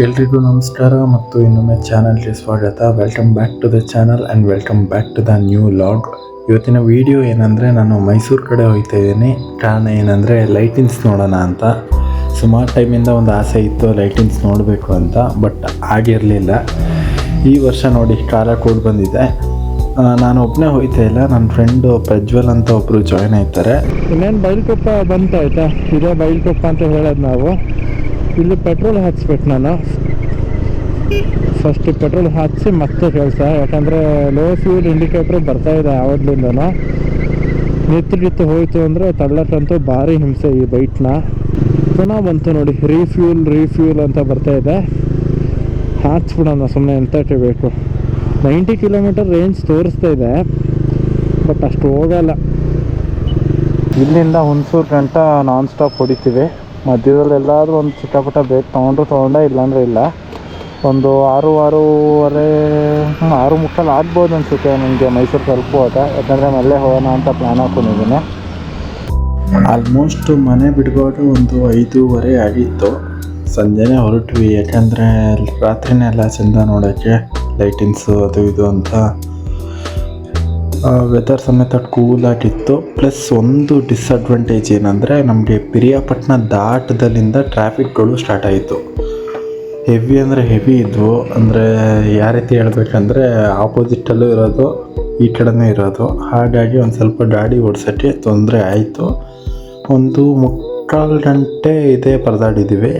ಎಲ್ರಿಗೂ ನಮಸ್ಕಾರ ಮತ್ತು ಇನ್ನೊಮ್ಮೆ ಚಾನಲ್ಗೆ ಸ್ವಾಗತ. Welcome back to the channel and welcome back to the new vlog ಇವತ್ತಿನ ವಿಡಿಯೋ ಏನಂದರೆ ನಾನು ಮೈಸೂರು ಕಡೆ ಹೋಗ್ತಾ ಇದ್ದೀನಿ. ಕಾರಣ ಏನಂದರೆ ಲೈಟಿಂಗ್ಸ್ ನೋಡೋಣ ಅಂತ. ಸುಮಾರು ಟೈಮಿಂದ ಒಂದು ಆಸೆ ಇತ್ತು ಲೈಟಿಂಗ್ಸ್ ನೋಡಬೇಕು ಅಂತ ಬಟ್ ಆಗಿರಲಿಲ್ಲ. ಈ ವರ್ಷ ನೋಡಿ ಕಾಲ ಕೂಡ ಬಂದಿದೆ. ನಾನು ಒಬ್ಬನೇ ಹೋಗ್ತಾ ಇಲ್ಲ ನನ್ನ ಫ್ರೆಂಡು ಪ್ರಜ್ವಲ್ ಅಂತ ಒಬ್ಬರು ಜಾಯ್ನ್ ಆಯ್ತಾರೆ ಇನ್ನೇನು ಬೈಲ್ಕೊಪ್ಪ ಬಂತು ಆಯಿತಾ? ಇದೇ ಬೈಲ್ಕೊಪ್ಪ ಅಂತ ಹೇಳೋದು ನಾವು. ಇಲ್ಲಿ ಪೆಟ್ರೋಲ್ ಹಾಕ್ಸ್ಬೇಕು ನಾನು. ಫಸ್ಟ್ ಪೆಟ್ರೋಲ್ ಹಾಕಿಸಿ ಮತ್ತೆ ಕೆಲಸ. ಯಾಕಂದರೆ ಲೋ ಫ್ಯೂಲ್ ಇಂಡಿಕೇಟ್ರ್ ಬರ್ತಾ ಇದೆ ಆವಾಗ್ಲಿಂದನೂ ನಿತ್ತು ನಿತ್ತು ಹೋಯ್ತು ಅಂದರೆ ತಳ್ಳಕ್ಕಂತೂ ಭಾರಿ ಹಿಂಸೆ ಈ ಬೈಕ್ನ ಪುನಃ ಬಂತು ನೋಡಿ ರೀಫ್ಯೂಲ್ ರೀಫ್ಯೂಲ್ ಅಂತ ಬರ್ತಾ ಇದೆ. ಹಾಕ್ಸ್ಬಿಡೋಣ ಸುಮ್ಮನೆ ಎಂತ ಬೇಕು ನೈಂಟಿ ಕಿಲೋಮೀಟರ್ ರೇಂಜ್ ತೋರಿಸ್ತಾ ಇದೆ. ಬಟ್ ಅಷ್ಟು ಹೋಗಲ್ಲ. ಇಲ್ಲಿಂದ ಹುಣಸೂರು ಗಂಟ ನಾನ್ ಸ್ಟಾಪ್ ಹೊಡಿತೀವಿ. ಮಧ್ಯದಲ್ಲಿ ಎಲ್ಲಾದರೂ ಒಂದು ಚಿಕ್ಕ ಪುಟ್ಟ ಬೇಕು, ತೊಗೊಂಡ್ರು ತೊಗೊಂಡೆ, ಇಲ್ಲಾಂದರೆ ಇಲ್ಲ. ಒಂದು ಆರು, ಆರೂವರೆ ಆರು ಮುಕ್ಕಾಲು ಆಗ್ಬೋದು ಅನಿಸುತ್ತೆ ನನಗೆ ಮೈಸೂರು ತಲುಪುವಾಗ ಯಾಕಂದರೆ ಮಲ್ಲೇ ಹೋಗೋಣ ಅಂತ ಪ್ಲ್ಯಾನ್ ಹಾಕೊಂಡಿದ್ದೀನಿ. ಆಲ್ಮೋಸ್ಟ್ ಮನೆ ಬಿಡ್ಬೋದು ಒಂದು ಐದೂವರೆ ಆಗಿತ್ತು. ಸಂಜೆನೇ ಹೊರಟ್ವಿ, ಯಾಕಂದರೆ ರಾತ್ರಿನೇ ಎಲ್ಲ ಚೆಂದ ನೋಡೋಕ್ಕೆ ಲೈಟಿಂಗ್ಸು ಅದು ಇದು ಅಂತ. ವೆದರ್ ಸಮೇತ ಕೂಲಾಗಿತ್ತು ಪ್ಲಸ್ ಒಂದು ಡಿಸ್ಅಡ್ವಾಂಟೇಜ್ ಏನಂದರೆ ನಮಗೆ ಪಿರಿಯಾಪಟ್ಟಣ ದಾಟದಲ್ಲಿಂದ ಟ್ರಾಫಿಕ್ಗಳು ಸ್ಟಾರ್ಟ್ ಆಯಿತು. ಹೆವಿ ಅಂದರೆ ಹೆವಿ ಇದ್ವು. ಅಂದರೆ ಯಾವ ರೀತಿ ಹೇಳಬೇಕಂದ್ರೆ ಆಪೋಸಿಟಲ್ಲೂ ಇರೋದು, ಈ ಕಡೆನೇ ಇರೋದು. ಹಾಗಾಗಿ ಒಂದು ಸ್ವಲ್ಪ ಗಾಡಿ ಓಡಿಸೋಕ್ಕೆ ತೊಂದರೆ ಆಯಿತು. ಒಂದು ಮುಕ್ಕಾಲು ಗಂಟೆ ಇದೇ ಪರದಾಡಿದ್ದೀವಿ.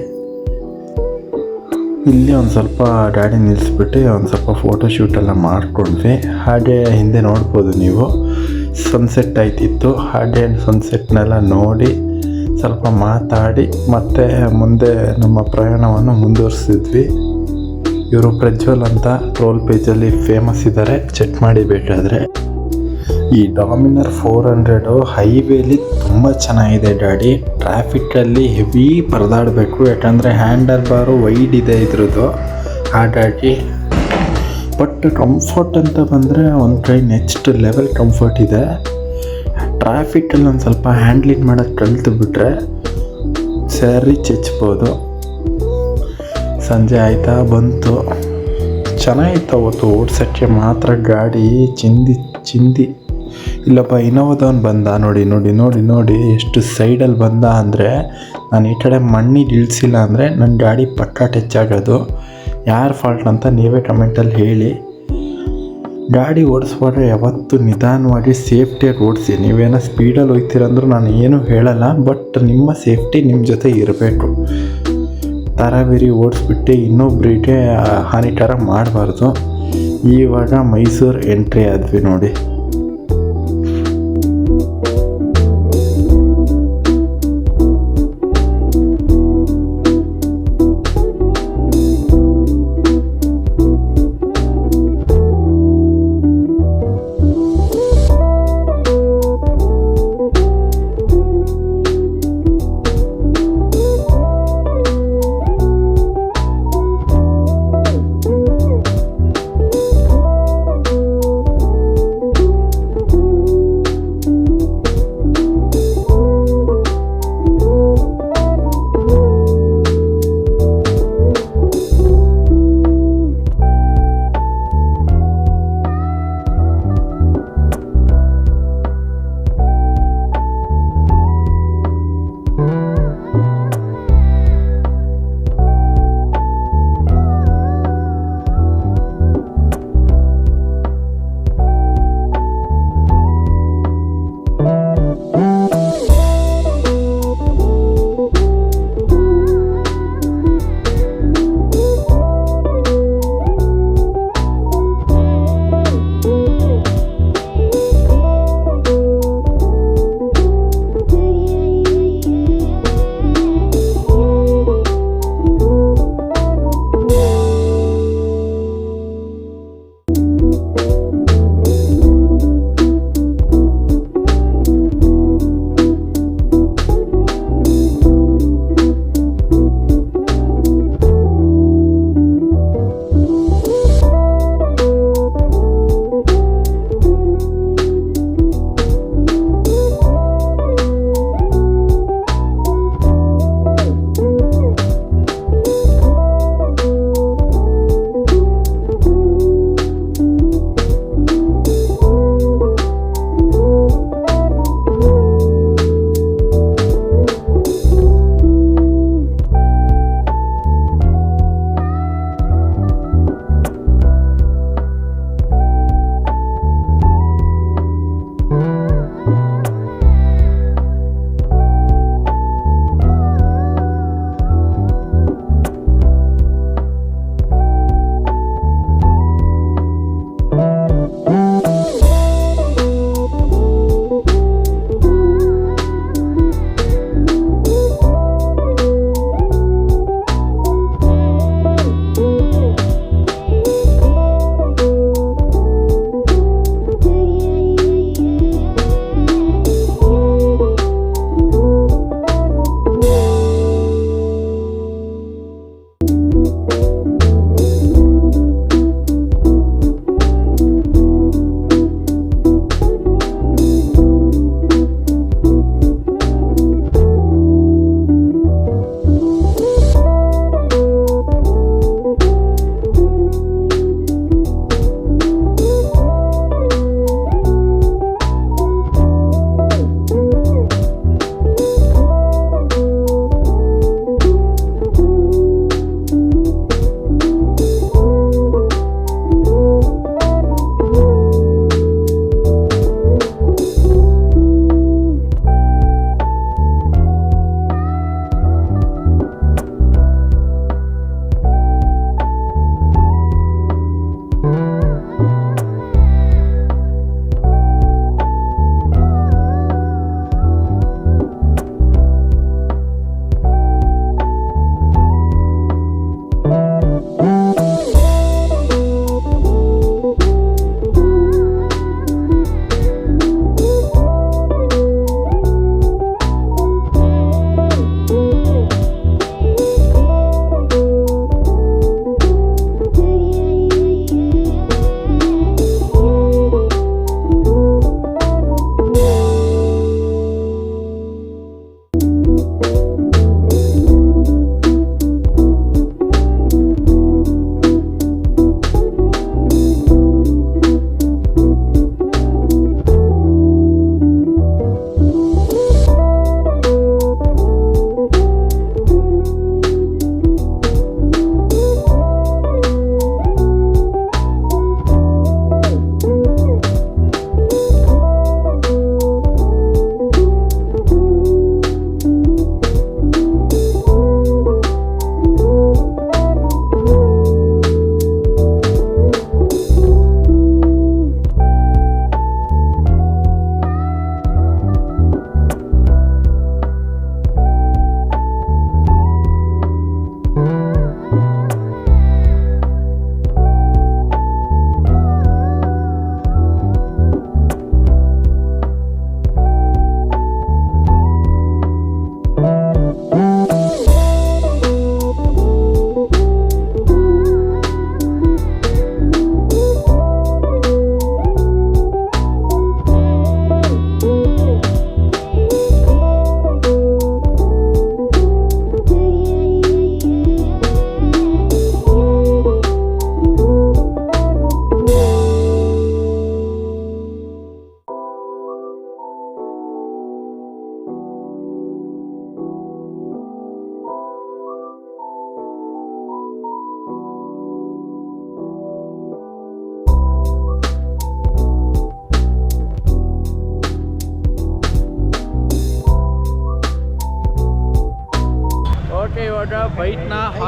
ಇಲ್ಲಿ ಒಂದು ಸ್ವಲ್ಪ ಡ್ಯಾಡಿ ನಿಲ್ಲಿಸ್ಬಿಟ್ಟು ಒಂದು ಸ್ವಲ್ಪ ಫೋಟೋಶೂಟ್ ಎಲ್ಲ ಮಾಡ್ಕೊಂಡ್ವಿ. ಹಾಗೆ ಹಿಂದೆ ನೋಡ್ಬೋದು ನೀವು. ಸನ್ಸೆಟ್ ಆಯ್ತಿತ್ತು. ಹಾಗೆ ಸನ್ಸೆಟ್ನೆಲ್ಲ ನೋಡಿ ಸ್ವಲ್ಪ ಮಾತಾಡಿ ಮತ್ತೆ ಮುಂದೆ ನಮ್ಮ ಪ್ರಯಾಣವನ್ನು ಮುಂದುವರಿಸಿದ್ವಿ. ಇವರು ಪ್ರಜ್ವಲ್ ಅಂತ ಟ್ರೋಲ್ ಪೇಜಲ್ಲಿ ಫೇಮಸ್ ಇದ್ದಾರೆ ಚೆಕ್ ಮಾಡಿ ಬೇಕಾದರೆ. ಈ ಡಾಮಿನರ್ ಫೋರ್ ಹಂಡ್ರೆಡು ಹೈವೇಲಿ ತುಂಬ ಚೆನ್ನಾಗಿದೆ ಗಾಡಿ ಟ್ರಾಫಿಕ್ಕಲ್ಲಿ ಹೆವಿ ಪರದಾಡಬೇಕು, ಯಾಕಂದರೆ ಹ್ಯಾಂಡಲ್ ಬಾರು ವೈಡ್ ಇದೆ ಇದ್ರದ್ದು. ಹಾಗಾಗಿ ಬಟ್ ಕಂಫರ್ಟ್ ಅಂತ ಬಂದರೆ ಒಂದು ಕೈ ನೆಕ್ಸ್ಟ್ ಲೆವೆಲ್ ಕಂಫರ್ಟ್ ಇದೆ. ಟ್ರಾಫಿಕ್ಕಲ್ಲಿ ಒಂದು ಸ್ವಲ್ಪ ಹ್ಯಾಂಡ್ಲಿಂಗ್ ಮಾಡೋಕ್ಕೆ ಕಲಿತು ಬಿಟ್ರೆ ಸರಿ ಚಚ್ಬೋದು. ಸಂಜೆ ಆಯಿತಾ, ಬಂತು. ಚೆನ್ನಾಗಿತ್ತು ಅವತ್ತು ಓಡ್ಸೋಕ್ಕೆ ಮಾತ್ರ ಗಾಡಿ, ಚಿಂದಿ ಚಿಂದಿ. ಇಲ್ಲಪ್ಪ ಇನೋವಾದವನು ಬಂದ. ನೋಡಿ ನೋಡಿ ನೋಡಿ ನೋಡಿ, ಎಷ್ಟು ಸೈಡಲ್ಲಿ ಬಂದ ಅಂದರೆ ನಾನು ಈ ಕಡೆ ಮಣ್ಣಿಗೆ ಇಳಿಸಿಲ್ಲ ಅಂದರೆ ನನ್ನ ಗಾಡಿ ಪಕ್ಕ ಟಚ್ ಆಗೋದು. ಯಾರ ಫಾಲ್ಟ್ ಅಂತ ನೀವೇ ಕಮೆಂಟಲ್ಲಿ ಹೇಳಿ. ಗಾಡಿ ಓಡಿಸುವಾಗ ಯಾವತ್ತೂ ನಿಧಾನವಾಗಿ ಸೇಫ್ಟಿಯಾಗಿ ಓಡಿಸಿ. ನೀವೇನೋ ಸ್ಪೀಡಲ್ಲಿ ಹೋಗ್ತೀರಂದ್ರೂ ನಾನು ಏನೂ ಹೇಳಲ್ಲ ಬಟ್ ನಿಮ್ಮ ಸೇಫ್ಟಿ ನಿಮ್ಮ ಜೊತೆ ಇರಬೇಕು. ತರಬೇರಿ ಓಡಿಸ್ಬಿಟ್ಟು ಇನ್ನೊಬ್ಬರಿಗೆ ಹಾನಿಕರ ಮಾಡಬಾರ್ದು. ಇವಾಗ ಮೈಸೂರು ಎಂಟ್ರಿ ಆದ್ವಿ ನೋಡಿ.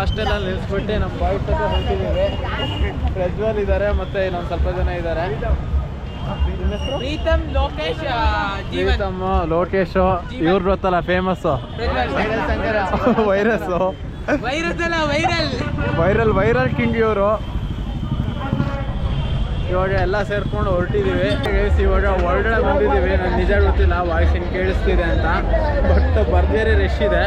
ಹಾಸ್ಟೆಲಲ್ಲಿ ನಿಲ್ಸ್ಬಿಟ್ಟು ನಮ್ಮ ಬಾಯ್ಸ್ ಹತ್ರ ಹೊರಟಿದ್ದೀವಿ ಪ್ರಜ್ವಲ್ ಇದ್ದಾರೆ ಮತ್ತೆ ಇನ್ನೊಂದು ಸ್ವಲ್ಪ ಜನ ಇದ್ದಾರೆ ಪ್ರೀತಮ್ ಲೋಕೇಶ್ ಪ್ರೀತಮ್ ಲೋಕೇಶ್ ಇವ್ರು ಗೊತ್ತಲ್ಲ ಫೇಮಸ್ ವೈರಸ್ ವೈರಸ್. ಅಲ್ಲ ವೈರಲ್. ವೈರಲ್ ವೈರಲ್ ಕಿಂಗ್ ಇವರು. ಇವಾಗ ಎಲ್ಲ ಸೇರ್ಕೊಂಡು ಹೊರಟಿದ್ದೀವಿ ಇವಾಗ ಹೊರಗಡೆ ಬಂದಿದ್ದೀವಿ ನಾನು ನಿಜ ಗೊತ್ತಿಲ್ಲ ವಾಯ್ಸ್ ಏನು ಕೇಳಿಸ್ತಿದೆ ಅಂತ. ಬಟ್ ಬರ್ದೇರಿ ರಶ್ ಇದೆ.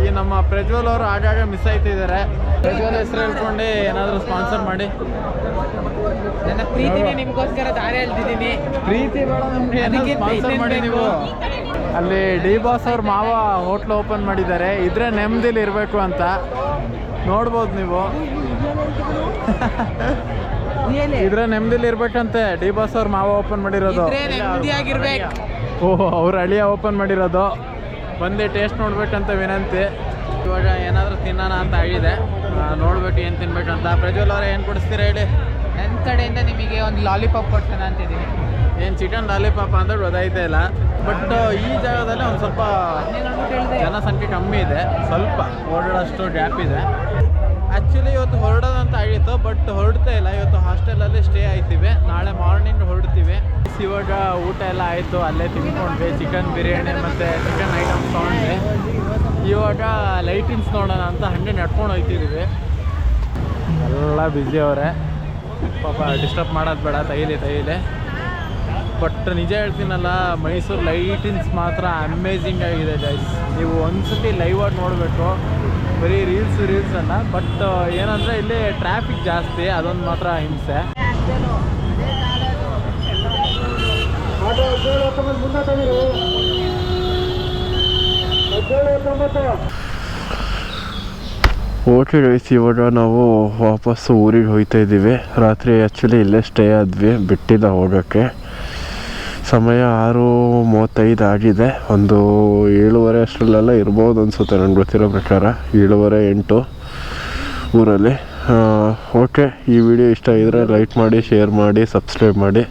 ಈ ನಮ್ಮ ಪ್ರಜ್ವಲ್ ಅವರು ಆಗಾಗ ಮಿಸ್ ಆಯ್ತಿದ್ದಾರೆ ಪ್ರಜ್ವಲ್ ಹೆಸರು ಹೇಳ್ಕೊಂಡು ಏನಾದರೂ ಸ್ಪಾನ್ಸರ್ ಮಾಡಿ. ನನ್ನ ಪ್ರೀತಿನೇ ನಿಮ್ಗೋಸ್ಕರ ದಾರಿ ಪ್ರೀತಿ ಬೇಡ ನಮ್ಗೆ ಅದಕ್ಕಿಂತ ಸ್ಪಾನ್ಸರ್ ಮಾಡಿ ನೀವು. ಅಲ್ಲಿ ಡಿ ಬಾಸ್ ಅವ್ರ ಮಾವ ಹೋಟ್ಲ್ ಓಪನ್ ಮಾಡಿದ್ದಾರೆ. ಇದ್ರೆ ನೆಮ್ಮದಿಲಿ ಇರಬೇಕು ಅಂತ. ನೋಡ್ಬೋದು ನೀವು. ಇದ್ರೆ ನೆಮ್ಮದಿಲಿ ಇರ್ಬೇಕಂತೆ. ಡಿ ಬಾಸ್ ಅವ್ರ ಮಾವ ಓಪನ್ ಮಾಡಿರೋದು. ಓಹ್ ಅವ್ರ ಅಳಿಯ ಓಪನ್ ಮಾಡಿರೋದು. ಬಂದು ಟೇಸ್ಟ್ ನೋಡ್ಬೇಕಂತ ವಿನಂತಿ. ಇವಾಗ ಏನಾದರೂ ತಿನ್ನೋಣ ಅಂತ ಆಗಿದೆ ನೋಡ್ಬೇಕು ಏನು ತಿನ್ಬೇಕಂತ. ಪ್ರಜ್ವಲ್ ಅವರೇ ಏನು ಕೊಡಿಸ್ತೀರಾ ಹೇಳಿ? ನನ್ನ ಕಡೆಯಿಂದ ನಿಮಗೆ ಒಂದು ಲಾಲಿಪಾಪ್ ಕೊಡ್ತೇನೆ ಅಂತಿದ್ದೀನಿ ಏನು ಚಿಕನ್ ಲಾಲಿಪಾಪ್ ಅಂದ್ರೆ ಗೊತ್ತಾಯ್ತಾ ಇಲ್ಲ. ಬಟ್ ಈ ಜಾಗದಲ್ಲಿ ಒಂದು ಸ್ವಲ್ಪ ಜನಸಂಖ್ಯೆ ಕಮ್ಮಿ ಇದೆ. ಸ್ವಲ್ಪ ಓಡಾಡೋಷ್ಟು ಗ್ಯಾಪ್ ಇದೆ. ಆ್ಯಕ್ಚುಲಿ ಇವತ್ತು ಆಗಿತ್ತು ಬಟ್ ಹೊರಡ್ತಾ ಇಲ್ಲ. ಇವತ್ತು ಹಾಸ್ಟೆಲಲ್ಲಿ ಸ್ಟೇ ಆಯ್ತೀವಿ. ನಾಳೆ ಮಾರ್ನಿಂಗ್ ಹೊರಡ್ತೀವಿ. ಇವಾಗ ಊಟ ಎಲ್ಲ ಆಯಿತು, ಅಲ್ಲೇ ತಿನ್ಕೊಂಡ್ವಿ ಚಿಕನ್ ಬಿರಿಯಾನಿ ಮತ್ತು ಚಿಕನ್ ಐಟಮ್ಸ್ ತೊಗೊಂಡ್ವಿ. ಇವಾಗ ಲೈಟಿಂಗ್ಸ್ ನೋಡೋಣ ಅಂತ ಹಂಗೆ ನಡ್ಕೊಂಡು ಹೋಗ್ತಿದ್ದೀವಿ ಎಲ್ಲ ಬ್ಯುಸಿ ಅವರೇ. ಪಾಪ ಡಿಸ್ಟರ್ಬ್ ಮಾಡೋದು ಬೇಡ, ತೈಲಿ ತೈಲಿ. ಬಟ್ ನಿಜ ಹೇಳ್ತೀನಲ್ಲ, ಮೈಸೂರು ಲೈಟಿಂಗ್ಸ್ ಮಾತ್ರ ಅಮೇಝಿಂಗ್ ಆಗಿದೆ ಗೈಸ್ ನೀವು ಒಂದ್ಸತಿ ಲೈವ್ ಆಗಿ ನೋಡಬೇಕು. ಬರೀ ರೀಲ್ಸ್ ರೀಲ್ಸ್ ಅಲ್ಲ ಬಟ್ ಏನಂದ್ರೆ ಇಲ್ಲಿ ಟ್ರಾಫಿಕ್ ಜಾಸ್ತಿ, ಅದೊಂದು ಮಾತ್ರ ಹಿಂಸೆ. ಓಕೆ ಗೈಸ್ ಇವಾಗ ನಾವು ವಾಪಸ್ಸು ಊರಿಗೆ ಹೋಗ್ತಾ ಇದ್ದೀವಿ. ರಾತ್ರಿ ಆ್ಯಕ್ಚುಲಿ ಇಲ್ಲೇ ಸ್ಟೇ ಆದ್ವಿ ಬಿಟ್ಟಿದ್ದ ಹೋಗೋಕ್ಕೆ. ಸಮಯ ಆರು ಮೂವತ್ತೈದು ಆಗಿದೆ. ಒಂದು ಏಳುವರೆ ಅಷ್ಟರಲ್ಲೆಲ್ಲ ಇರ್ಬೋದು ಅನಿಸುತ್ತೆ ನನಗೆ ಗೊತ್ತಿರೋ ಪ್ರಕಾರ. ಏಳುವರೆ ಎಂಟು ಊರಲ್ಲಿ. ಓಕೆ ಈ ವಿಡಿಯೋ ಇಷ್ಟ ಇದ್ದರೆ ಲೈಕ್ ಮಾಡಿ ಶೇರ್ ಮಾಡಿ ಸಬ್ಸ್ಕ್ರೈಬ್ ಮಾಡಿ.